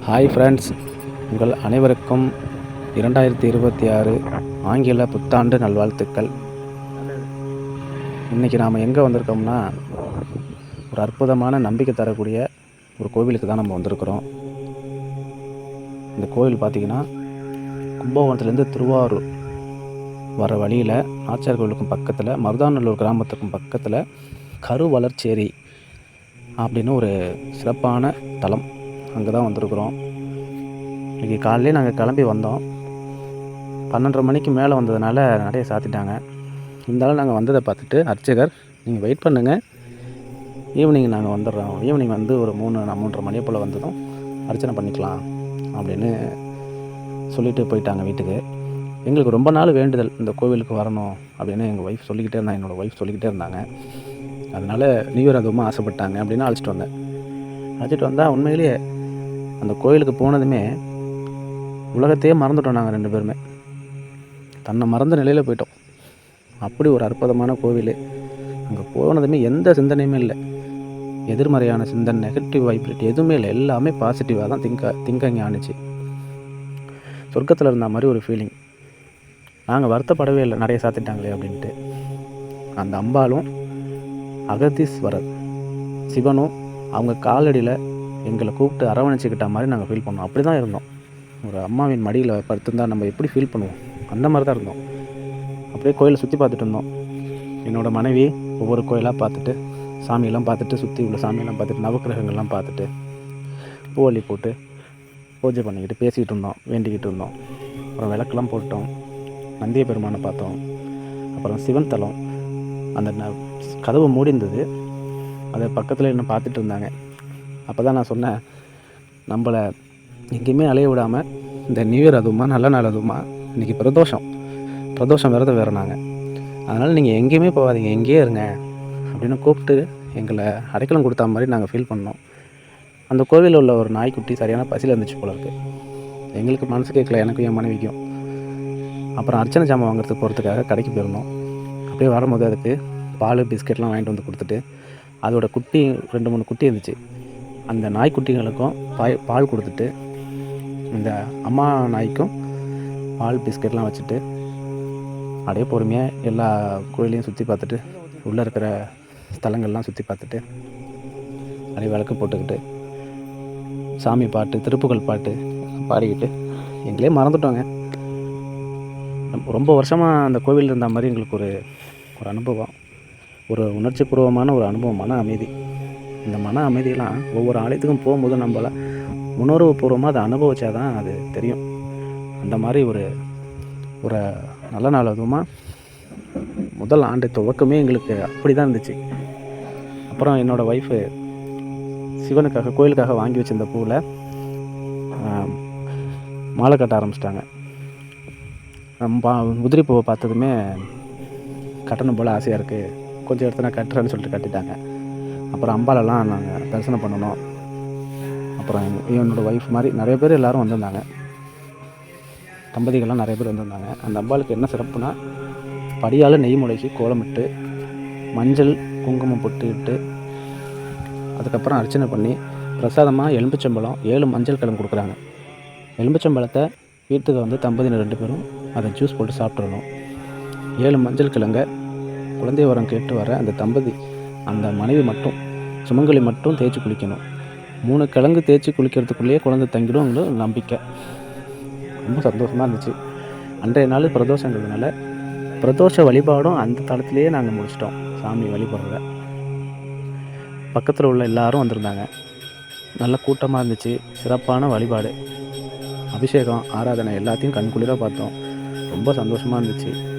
Hi friends உங்கள் அனைவருக்கும் இரண்டாயிரத்தி இருபத்தி ஆறு ஆங்கில புத்தாண்டு நல்வாழ்த்துக்கள். இன்றைக்கி நாம் எங்கே வந்திருக்கோம்னா ஒரு அற்புதமான நம்பிக்கை தரக்கூடிய ஒரு கோவிலுக்கு தான் நம்ம வந்திருக்கிறோம். இந்த கோவில் பார்த்திங்கன்னா கும்பகோணத்துலேருந்து திருவாரூர் வர வழியில் ஆச்சார் கோவிலுக்கும் பக்கத்தில் மருதாநல்லூர் கிராமத்துக்கும் பக்கத்தில் கருவளர்ச்சேரி அப்படின்னு ஒரு சிறப்பான தலம். அங்கே தான் வந்திருக்கிறோம். இன்றைக்கி காலையிலே நாங்கள் கிளம்பி வந்தோம். பன்னெண்டரை மணிக்கு மேலே வந்ததுனால நிறைய சாத்திட்டாங்க. இருந்தாலும் நாங்கள் வந்ததை பார்த்துட்டு அர்ச்சகர் நீங்கள் வெயிட் பண்ணுங்கள் ஈவினிங் நாங்கள் வந்துடுறோம். ஈவினிங் வந்து ஒரு மூணு மூன்றரை மணி போல் வந்ததும் அர்ச்சனை பண்ணிக்கலாம் அப்படின்னு சொல்லிட்டு போயிட்டாங்க வீட்டுக்கு. எங்களுக்கு ரொம்ப நாள் வேண்டுதல் இந்த கோவிலுக்கு வரணும் அப்படின்னு எங்கள் ஒய்ஃப் சொல்லிக்கிட்டே இருந்தாங்க என்னோடய ஒய்ஃப் சொல்லிக்கிட்டே இருந்தாங்க. அதனால் நியூ இயர் அதுவும் ஆசைப்பட்டாங்க அப்படின்னு அழைச்சிட்டு வந்தேன். அழைச்சிட்டு வந்தால் உண்மையிலேயே அந்த கோயிலுக்கு போனதுமே உலகத்தையே மறந்துட்டோம் நாங்கள் ரெண்டு பேருமே. தன்னை மறந்த நிலையில் போயிட்டோம். அப்படி ஒரு அற்புதமான கோவில். அங்கே போனதுமே எந்த சிந்தனையுமே இல்லை. எதிர்மறையான சிந்தனை நெகட்டிவ் வைப்ரேட் எதுவுமே இல்லை. எல்லாமே பாசிட்டிவாக தான் திங்க திங்கிங் ஆணுச்சு. சொர்க்கத்தில் இருந்த மாதிரி ஒரு ஃபீலிங் நாங்கள் வருத்தப்படவே இல்லை. நிறைய சாத்திட்டாங்களே அப்படின்ட்டு. அந்த அம்பாலும் அகதீஸ்வரர் சிவனும் அவங்க காலடியில் எங்களை கூப்பிட்டு அரவணைச்சிக்கிட்ட மாதிரி நாங்கள் ஃபீல் பண்ணோம். அப்படி தான் இருந்தோம். ஒரு அம்மாவின் மடியில் படுத்திருந்தா நம்ம எப்படி ஃபீல் பண்ணுவோம்? அந்த மாதிரி தான் இருந்தோம். அப்படியே கோயிலை சுற்றி பார்த்துட்டு இருந்தோம். என்னோடய மனைவி ஒவ்வொரு கோயிலாக பார்த்துட்டு சாமியெல்லாம் பார்த்துட்டு சுற்றி உள்ள சாமியெல்லாம் பார்த்துட்டு நவக்கிரகங்கள்லாம் பார்த்துட்டு பூவள்ளி போட்டு பூஜை பண்ணிக்கிட்டு பேசிக்கிட்டு இருந்தோம் வேண்டிக்கிட்டு இருந்தோம். அப்புறம் விளக்கெல்லாம் போட்டோம். நந்திய பெருமானை பார்த்தோம். அப்புறம் சிவன் தலம். அந்த ந- கதவு மூடி இருந்தது அதை பக்கத்தில் என்ன பார்த்துட்டு இருந்தாங்க. அப்போ தான் நான் சொன்னேன் நம்மளை எங்கேயுமே அலைய விடாமல் இந்த நியூ இயர் அதுவுமா நல்ல நாள் அதுவுமா இன்றைக்கி பிரதோஷம். பிரதோஷம் விரதம் வேறு நாங்கள் அதனால் நீங்கள் எங்கேயுமே போகாதீங்க எங்கேயே இருங்க அப்படின்னு கூப்பிட்டு எங்களை அடைக்கலம் கொடுத்தா மாதிரி நாங்கள் ஃபீல் பண்ணோம். அந்த கோவிலில் உள்ள ஒரு நாய்க்குட்டி சரியான பசியில் இருந்துச்சு போல இருக்கு. எங்களுக்கு மனசு கேட்கல எனக்கும் என் மனைவிக்கும். அப்புறம் அர்ச்சனை ஜாமான் வாங்குறதுக்கு போகிறதுக்காக கடைக்கு போயிருந்தோம். அப்படியே வரும்போது அதுக்கு பால் பிஸ்கெட்லாம் வாங்கிட்டு வந்து கொடுத்துட்டு அதோட குட்டி ரெண்டு மூணு குட்டி இருந்துச்சு. அந்த நாய்க்குட்டிகளுக்கும் பாய் பால் கொடுத்துட்டு இந்த அம்மா நாய்க்கும் பால் பிஸ்கெட்லாம் வச்சுட்டு அப்படியே பொறுமையாக எல்லா கோயிலையும் சுற்றி பார்த்துட்டு உள்ளே இருக்கிற ஸ்தலங்கள்லாம் சுற்றி பார்த்துட்டு அப்படியே விளக்கு போட்டுக்கிட்டு சாமி பாட்டு திருப்புகழ் பாட்டு பாடிக்கிட்டு எங்களே மறந்துட்டோங்க. ரொம்ப வருஷமாக அந்த கோவில் இருந்த மாதிரி எங்களுக்கு ஒரு ஒரு அனுபவம். ஒரு உணர்ச்சிபூர்வமான ஒரு அனுபவமான அமைதி. இந்த மன அமைதியெல்லாம் ஒவ்வொரு ஆலயத்துக்கும் போகும்போது நம்மள உணர்வு பூர்வமாக அதை அனுபவிச்சா தான் அது தெரியும். அந்த மாதிரி ஒரு ஒரு நல்ல நாள் அதுவுமா. முதல் ஆண்டு துவக்கமே எங்களுக்கு அப்படி தான் இருந்துச்சு. அப்புறம் என்னோடய ஒய்ஃபு சிவனுக்காக கோயிலுக்காக வாங்கி வச்சிருந்த பூவில் மாலை கட்ட ஆரம்பிச்சிட்டாங்க. பா உதிரி பூவை பார்த்ததுமே கட்டணும் போல் ஆசையாக இருக்குது கொஞ்சம் இடத்துல நான் கட்டுறேன்னு சொல்லிட்டு கட்டிட்டாங்க. அப்புறம் அம்பாலெல்லாம் நாங்கள் தரிசனம் பண்ணணும். அப்புறம் என்னோடய ஒய்ஃப் மாதிரி நிறைய பேர் எல்லாரும் வந்திருந்தாங்க. தம்பதிகள்லாம் நிறைய பேர் வந்திருந்தாங்க. அந்த அம்பாளுக்கு என்ன சிறப்புனா படியால் நெய் முளைக்கி கோலமிட்டு மஞ்சள் குங்குமம் பொட்டுக்கிட்டு அதுக்கப்புறம் அர்ச்சனை பண்ணி பிரசாதமாக எலும்புச்சம்பழம் ஏழு மஞ்சள் கிழங்கு கொடுக்குறாங்க. எலும்புச்சம்பழத்தை வீட்டுக்கு வந்து தம்பதியினர் ரெண்டு பேரும் அதை ஜூஸ் போட்டு சாப்பிட்றணும் ஏழு மஞ்சள் கிழங்க குழந்தை வரம் கேட்டு வர அந்த தம்பதி அந்த மனைவி மட்டும் சுமங்கலி மட்டும் தேய்ச்சி குளிக்கணும். மூணு கிழங்கு தேய்ச்சி குளிக்கிறதுக்குள்ளேயே குழந்தை தங்கிடும் நம்பிக்கை. ரொம்ப சந்தோஷமாக இருந்துச்சு. அன்றைய நாள் பிரதோஷங்கிறதுனால பிரதோஷ வழிபாடும் அந்த தளத்திலேயே நாங்கள் முடிச்சிட்டோம் சாமி வழிபடுறத. பக்கத்தில் உள்ள எல்லாரும் வந்திருந்தாங்க. நல்ல கூட்டமாக இருந்துச்சு சிறப்பான வழிபாடு. அபிஷேகம் ஆராதனை எல்லாத்தையும் கண்குளிராக பார்த்தோம். ரொம்ப சந்தோஷமாக இருந்துச்சு.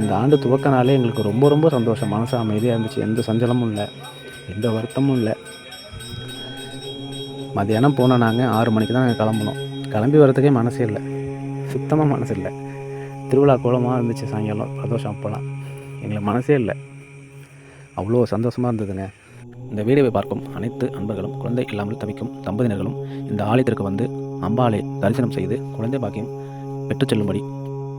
இந்த ஆண்டு துவக்க நாளே எங்களுக்கு ரொம்ப ரொம்ப சந்தோஷம். மனசு அமைதியாக இருந்துச்சு. எந்த சஞ்சலமும் இல்லை. எந்த வருத்தமும் இல்லை. மத்தியானம் போனோம் நாங்கள் ஆறு மணிக்கு தான் நாங்கள் கிளம்புனோம். கிளம்பி வரதுக்கே மனசே இல்லை. சுத்தமாக மனசு இல்லை. திருவிழா கோலமாக இருந்துச்சு சாயங்காலம். பிரதோஷம் அப்போலாம். எங்களுக்கு மனசே இல்லை. அவ்வளோ சந்தோஷமாக இருந்ததுங்க. இந்த வீடியோவை பார்க்கும் அனைத்து அன்பர்களும் குழந்தை இல்லாமல் தவிக்கும் தம்பதியினர்களும் இந்த ஆலயத்திற்கு வந்து அம்பாலை தரிசனம் செய்து குழந்தை பாக்கியம் பெற்றுச் செல்லும்படி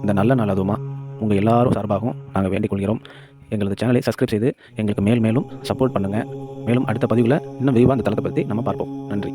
இந்த நல்ல நாள் அதுவுமா? உங்கள் எல்லாரும் சார்பாகவும் நாங்கள் வேண்டிக் கொள்கிறோம் எங்களது சேனலை சப்ஸ்கிரைப் செய்து எங்களுக்கு மேல் மேலும் சப்போர்ட் பண்ணுங்கள் மேலும் அடுத்த பதிவில் இன்னும் விரிவாக அந்த தளத்தை பற்றி நம்ம பார்ப்போம். நன்றி.